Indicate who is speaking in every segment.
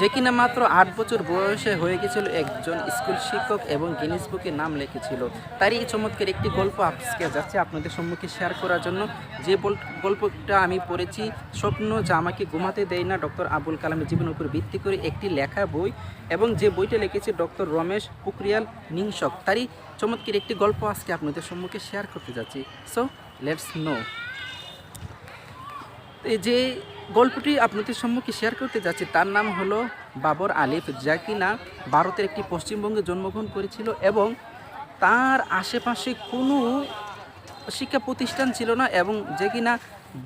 Speaker 1: যে কিনা মাত্র আট বছর বয়সে হয়ে গেছিল একজন স্কুল শিক্ষক এবং গিনিস বুকে নাম লিখেছিল। তারই এই চমৎকার একটি গল্প আজকে যাচ্ছে আপনাদের সম্মুখে শেয়ার করার জন্য। যে গল্পটা আমি পড়েছি, স্বপ্ন যা আমাকে ঘুমাতে দেয় না, ডক্টর আবুল কালামের জীবনের উপর ভিত্তি করে একটি লেখা বই এবং যে বইটা লিখেছে ডক্টর রমেশ পুকরিয়াল নিংসক তারই চমৎকার একটি গল্প আজকে আপনাদের সম্মুখে শেয়ার করতে যাচ্ছি। সো লেটস নো যে গল্পটি আপনাদের সম্মুখে শেয়ার করতে যাচ্ছি। তার নাম হলো বাবর আলিফ, যা কিনা ভারতের একটি পশ্চিমবঙ্গে জন্মগ্রহণ করেছিল এবং তার আশেপাশে কোনো শিক্ষা প্রতিষ্ঠান ছিল না এবং যে কিনা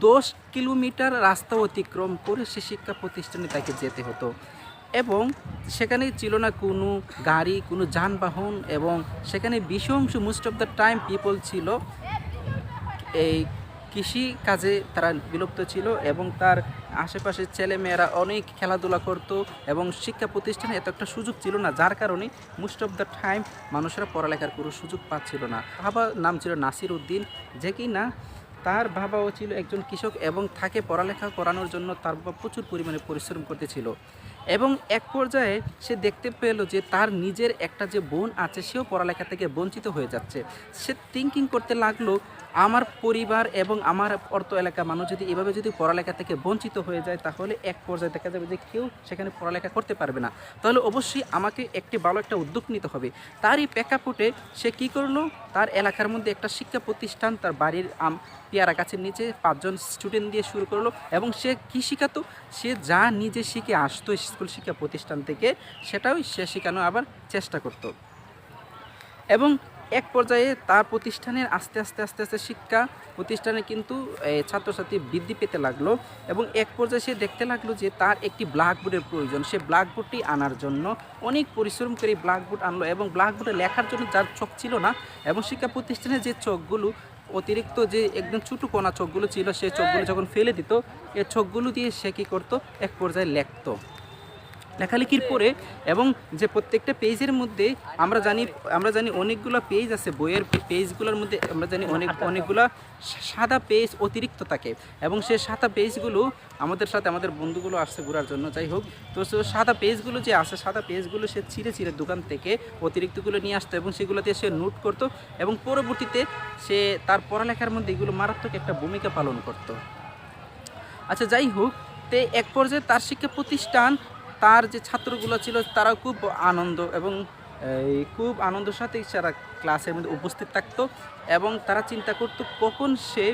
Speaker 1: দশ কিলোমিটার রাস্তা অতিক্রম করে সে শিক্ষা প্রতিষ্ঠানে তাকে যেতে হতো। এবং সেখানে ছিল না কোনো গাড়ি, কোনো যানবাহন এবং সেখানে বিশংশ most of the time people ছিল এই কৃষি কাজে তারা বিলুপ্ত ছিল এবং তার আশেপাশের ছেলেমেয়েরা অনেক খেলাধুলা করত এবং শিক্ষা প্রতিষ্ঠানে এত একটা সুযোগ ছিল না, যার কারণে মোস্ট অফ দ্য টাইম মানুষেরা পড়ালেখার কোনো সুযোগ পাচ্ছিল না। বাবা নাম ছিল নাসির উদ্দিন, যে কি না তার বাবাও ছিল একজন কৃষক এবং তাকে পড়ালেখা করানোর জন্য তার বাবা প্রচুর পরিমাণে পরিশ্রম করতেছিল। এবং এক পর্যায়ে সে দেখতে পেল যে তার নিজের একটা যে বোন আছে, সেও পড়ালেখা থেকে বঞ্চিত হয়ে যাচ্ছে। সে থিঙ্কিং করতে লাগল, আমার পরিবার এবং আমার অর্থ এলাকা মানুষ যদি এভাবে যদি পড়ালেখা থেকে বঞ্চিত হয়ে যায়, তাহলে এক পর্যায়ে দেখা যাবে যে কেউ সেখানে পড়ালেখা করতে পারবে না। তাহলে অবশ্যই আমাকে একটি ভালো একটা উদ্যোগ নিতে হবে। তারই প্রেক্ষাপটে সে কি করল? তার এলাকার মধ্যে একটা শিক্ষা প্রতিষ্ঠান, তার বাড়ির আম, পেয়ারা গাছের নিচে পাঁচজন স্টুডেন্ট দিয়ে শুরু করল এবং সে কী শেখাতো সে যা নিজে শিখে আসতো স্কুল শিক্ষা প্রতিষ্ঠান থেকে সেটাও সে শেখানো আবার চেষ্টা করতো। এবং এক পর্যায়ে তার প্রতিষ্ঠানের আস্তে আস্তে আস্তে আস্তে শিক্ষা প্রতিষ্ঠানে কিন্তু ছাত্রছাত্রী বৃদ্ধি পেতে লাগল এবং এক পর্যায়ে সে দেখতে লাগল যে তার একটি ব্ল্যাকবোর্ডের প্রয়োজন। সে ব্ল্যাকবোর্ডটি আনার জন্য অনেক পরিশ্রম করে ব্ল্যাকবোর্ড আনলো এবং ব্ল্যাকবোর্ডে লেখার জন্য যার চোখ ছিল না এবং শিক্ষা প্রতিষ্ঠানের যে চোখগুলো, অতিরিক্ত যে একদম ছোটো কোনা চোখগুলো ছিল সেই চোখগুলো যখন ফেলে দিত এই চোখগুলো দিয়ে সে কী করতো? এক পর্যায়ে লেখতো। লেখালেখির পরে এবং যে প্রত্যেকটা পেজের মধ্যে আমরা জানি আমরা জানি অনেকগুলো পেজ আছে বইয়ের পেজগুলোর মধ্যে আমরা জানি অনেক অনেকগুলো সাদা পেজ অতিরিক্ত থাকে এবং সেই সাদা পেজগুলো আমাদের সাথে আমাদের বন্ধুগুলো আসছে ঘোরার জন্য যাই হোক। তো সে সাদা পেজগুলো যে আছে সাদা পেজগুলো সে ছিঁড়ে ছিঁড়ে দোকান থেকে অতিরিক্তগুলো নিয়ে আসতো এবং সেগুলোতে সে নোট করতো এবং পরবর্তীতে সে তার পড়ালেখার মধ্যে এগুলো মারাত্মক একটা ভূমিকা পালন করতো। আচ্ছা যাই হোক তে এক পর্যায়ে তার শিক্ষা প্রতিষ্ঠান তার যে ছাত্রগুলো ছিল তারাও খুব আনন্দ এবং খুব আনন্দের সাথে তারা ক্লাসের মধ্যে উপস্থিত থাকতো এবং তারা চিন্তা করতো কখন সে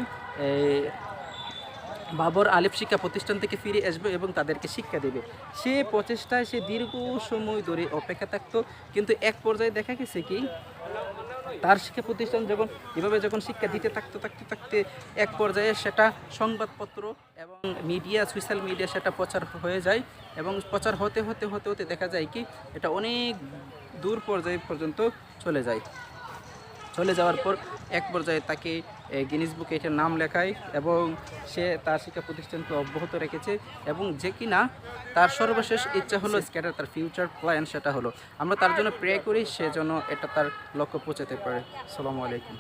Speaker 1: বাবর আলিফ শিক্ষা প্রতিষ্ঠান থেকে ফিরে আসবে এবং তাদেরকে শিক্ষা দেবে। সে প্রচেষ্টায় সে দীর্ঘ সময় ধরে অপেক্ষা থাকতো, কিন্তু এক পর্যায়ে দেখা গেছে কি, তার শিক্ষা প্রতিষ্ঠান যখন এভাবে যখন শিক্ষা দিতে থাকতে থাকতে থাকতে এক পর্যায়ে সেটা সংবাদপত্র এবং মিডিয়া, সোশ্যাল মিডিয়া সেটা প্রচার হয়ে যায় এবং প্রচার হতে হতে হতে হতে দেখা যায় কি, এটা অনেক দূর পর্যায়ে পর্যন্ত চলে যায়। চলে যাওয়ার পর এক পর্যায়ে তাকে গিনিস বুকে এটার নাম লেখায় এবং সে তার শিক্ষা প্রতিষ্ঠানকে অব্যাহত রেখেছে এবং যে কিনা তার সর্বশেষ ইচ্ছা হলো স্ক্যাটার তার ফিউচার প্ল্যান সেটা হলো। আমরা তার জন্য প্রে করি সে যেন এটা তার লক্ষ্য পৌঁছাতে পারে। সালামু আলাইকুম।